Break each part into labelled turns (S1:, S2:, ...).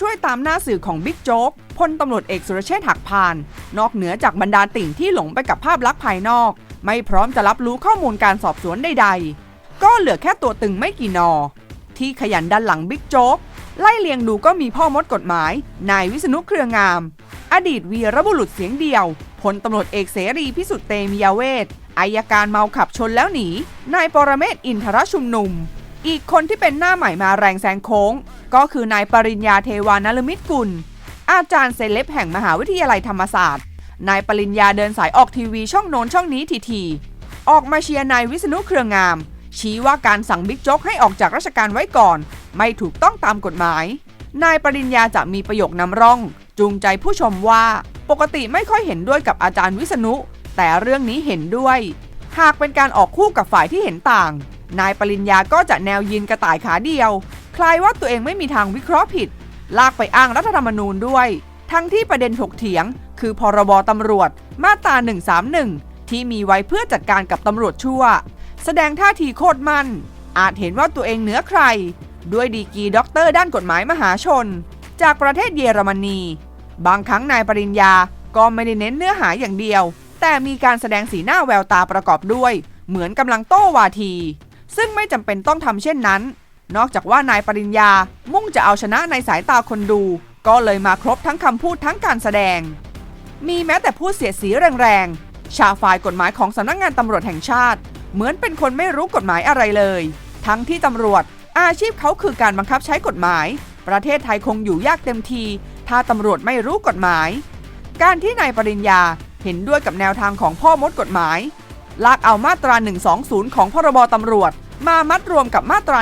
S1: ช่วยตามหน้าสื่อของบิ๊กโจ๊กพลตำรวจเอกสุรเชษฐ์หักพาน นอกเหนือจากบรรดาติ่งที่หลงไปกับภาพลักษณ์ภายนอก ไม่พร้อมจะรับรู้ข้อมูลการสอบสวนใดๆ ก็เหลือแค่ตัวตึงไม่กี่นอ ที่ขยันดันหลังบิ๊กโจ๊กไล่เลียงดูก็มีพ่อมดกฎหมาย นายวิษณุเครืองาม อดีตวีรบุรุษเสียงเดียวพลตำรวจเอกเสรีพิสุทธิ์เตมียเวทอายการเมาขับชนแล้วหนี นายปรเมศอินทรชุมนุม อีกคนที่เป็นหน้าใหม่มาแรงแซงโค้ง ก็คือนายปริญญาเทวานลมิตรกุล อาจารย์เซเลบแห่งมหาวิทยาลัยธรรมศาสตร์ นายปริญญาเดินสายออกทีวีช่องโน้นช่องนี้ทีทีๆออกมาเชียร์นายวิษณุเครืองาม ชี้ว่าการสั่งบิ๊กโจ๊กให้ออกจากราชการไว้ก่อน ไม่ถูกต้องตามกฎหมาย นายปริญญาจะมีประโยคนำร่อง จูงใจผู้ชมว่าปกติไม่ค่อยเห็นด้วยกับอาจารย์วิษณุ แต่เรื่องนี้เห็นด้วย หากเป็นการออกคู่กับฝ่ายที่เห็นต่าง นายปริญญาก็จะแนวยินกระต่ายขาเดียว คลายว่าตัวเองไม่มีทางวิเคราะห์ผิด ลากไปอ้างรัฐธรรมนูญด้วย ทั้งที่ประเด็นถกเถียง คือพรบตำรวจ มาตรา 131 ที่มีไว้เพื่อจัดการกับตำรวจชั่ว แสดงท่าทีโคตรมั่น อาจเห็นว่าตัวเองเหนือใคร ด้วยดีกีด็อกเตอร์ด้านกฎหมายมหาชน จากประเทศเยอรมนี บางครั้งนายปริญญาก็ไม่ได้เน้นเนื้อหาอย่างเดียว แต่มีการแสดงสีหน้าแววตาประกอบด้วย เหมือนกำลังโต้วาที ซึ่งไม่จำเป็นต้องทำเช่นนั้น นอกจากว่านายปริญญามุ่งจะเอาชนะในสายตาคนดู ก็เลยมาครบทั้งคำพูดทั้งการแสดง มีแม้แต่พูดเสียดสีแรงๆ ชาวฝ่ายกฎหมายของสำนักงงานตำรวจแห่งชาติ เหมือนเป็นคนไม่รู้กฎหมายอะไรเลย ทั้งที่ตำรวจ อาชีพเขาคือการบังคับใช้กฎหมาย ประเทศไทยคงอยู่ยากเต็มที ถ้าตำรวจไม่รู้กฎหมาย การที่นายปริญญาเห็นด้วยกับแนวทางของพ่อมดกฎหมายลากเอามาตรา 120 ของพรบตำรวจ มามัดรวมกับมาตรา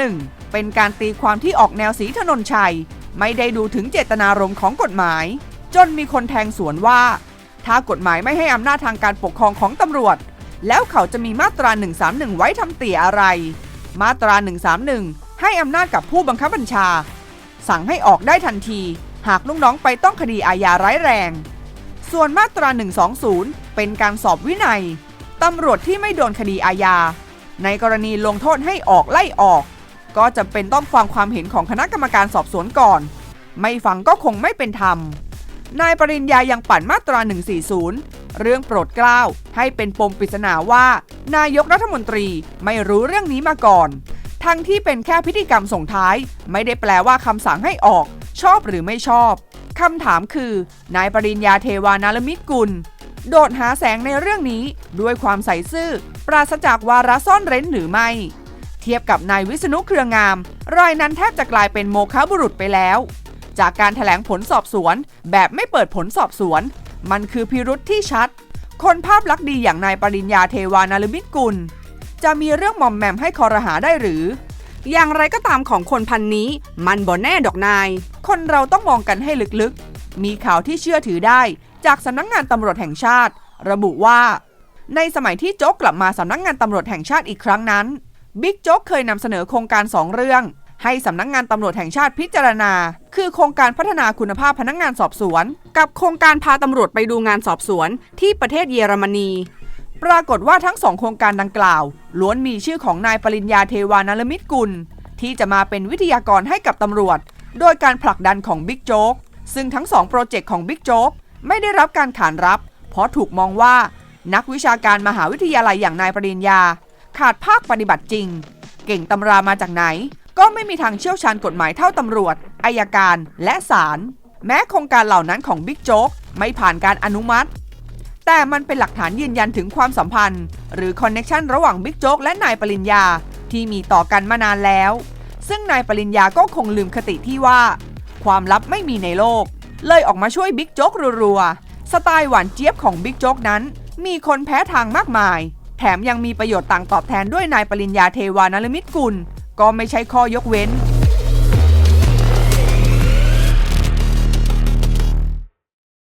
S1: 131 เป็นการตีความที่ออกแนวสีถนนชัย ไม่ได้ดูถึงเจตนารมณ์ของกฎหมาย จนมีคนแทงสวนว่า ถ้ากฎหมายไม่ให้อำนาจทางการปกครองของตำรวจ แล้วเขาจะมีมาตรา 131 ไว้ทำเตี่ยอะไร มาตรา 131 ให้อำนาจกับผู้บังคับบัญชา สั่งให้ออกได้ทันที หากลูกน้องไปต้องคดีอาญาร้ายแรง ส่วนมาตรา 120 เป็นการสอบวินัยตำรวจที่ไม่โดนคดีอาญา ในกรณีลงโทษให้ออกไล่ออก ก็จะเป็นต้องฟังความเห็นของคณะกรรมการสอบสวนก่อน ไม่ฟังก็คงไม่เป็นธรรม นายปริญญายังปั่นมาตรา 140 เรื่องโปรดเกล้าให้เป็นปมปริศนาว่า นายกรัฐมนตรีไม่รู้เรื่องนี้มาก่อน ทั้งที่เป็นแค่พิธีกรรมส่งท้าย ไม่ได้แปลว่าคำสั่งให้ออก ชอบหรือไม่ชอบคำถามคือ นายปริญญาเทวานารมิตรกุล โดดหาแสงในเรื่องนี้ด้วยความใส่ซื่อ ปราศจากวาระซ่อนเร้นหรือไม่ เทียบกับนายวิษณุเครืองามรายนั้นแทบจะกลายเป็นโมฆะบุรุษไปแล้ว จากการถแถลงผลสอบสวน แบบไม่เปิดผลสอบสวน มันคือพิรุษที่ชัด คนภาพลักษณ์ดีอย่างนายปริญญาเทวานารมิตกุล จะมีเรื่องหมอมแหมมให้คอรหาได้หรือ อย่างไรก็ตามของคนพันนี้ มันบ่แน่ดอกนาย คนเราต้องมองกันให้ลึกๆ มีข่าวที่เชื่อถือได้ จากสำนักงงานตำรวจแห่งชาติ ระบุว่า ในสมัยที่โจ๊กกลับมาสำนักงงานตำรวจแห่งชาติอีกครั้งนั้นบิ๊กโจ๊กเคยนำเสนอโครงการ 2 เรื่อง ให้สำนักงงานตำรวจแห่งชาติพิจารณา คือโครงการพัฒนาคุณภาพพนักงานสอบสวน กับโครงการพาตำรวจไปดูงานสอบสวน ที่ประเทศเยอรมนี ปรากฏว่าทั้งสองโครงการดังกล่าว ล้วนมีชื่อของนายปริญญาเทวานารมิตรกุล ที่จะมาเป็นวิทยากรให้กับตำรวจ โดยการผลักดันของบิ๊กโจ๊กซึ่งทั้งสองโปรเจกต์ของบิ๊กโจ๊ก ไม่ได้รับการขานรับ เพราะถูกมองว่า นักวิชาการมหาวิทยาลัยอย่างนายปริญญา ขาดภาคปฏิบัติจริง เก่งตำรามาจากไหน ก็ไม่มีทางเชี่ยวชาญกฎหมายเท่าตำรวจอายการและศาลแม้โครงการเหล่านั้นของบิ๊กโจ๊กไม่ผ่านการอนุมัติ แต่มันเป็นหลักฐานยืนยันถึงความสัมพันธ์ หรือคอนเน็ชันระหว่างบิ๊กโจ๊กและนายปริญญาที่มีต่อกันมานานแล้ว ซึ่งนายปริญญาก็คงลืมคติที่ว่า ความลับไม่มีในโลก เลยออกมาช่วยบิ๊กโจ๊กรัวๆ สไตล์หวานเจี๊ยบของบิ๊กโจ๊กนั้น มีคนแพ้ทางมากมาย แถมยังมีประโยชน์ต่างตอบแทนด้วยนายปริญญาเทวานารมิตรกุล ก็ไม่ใช่ข้อยกเว้น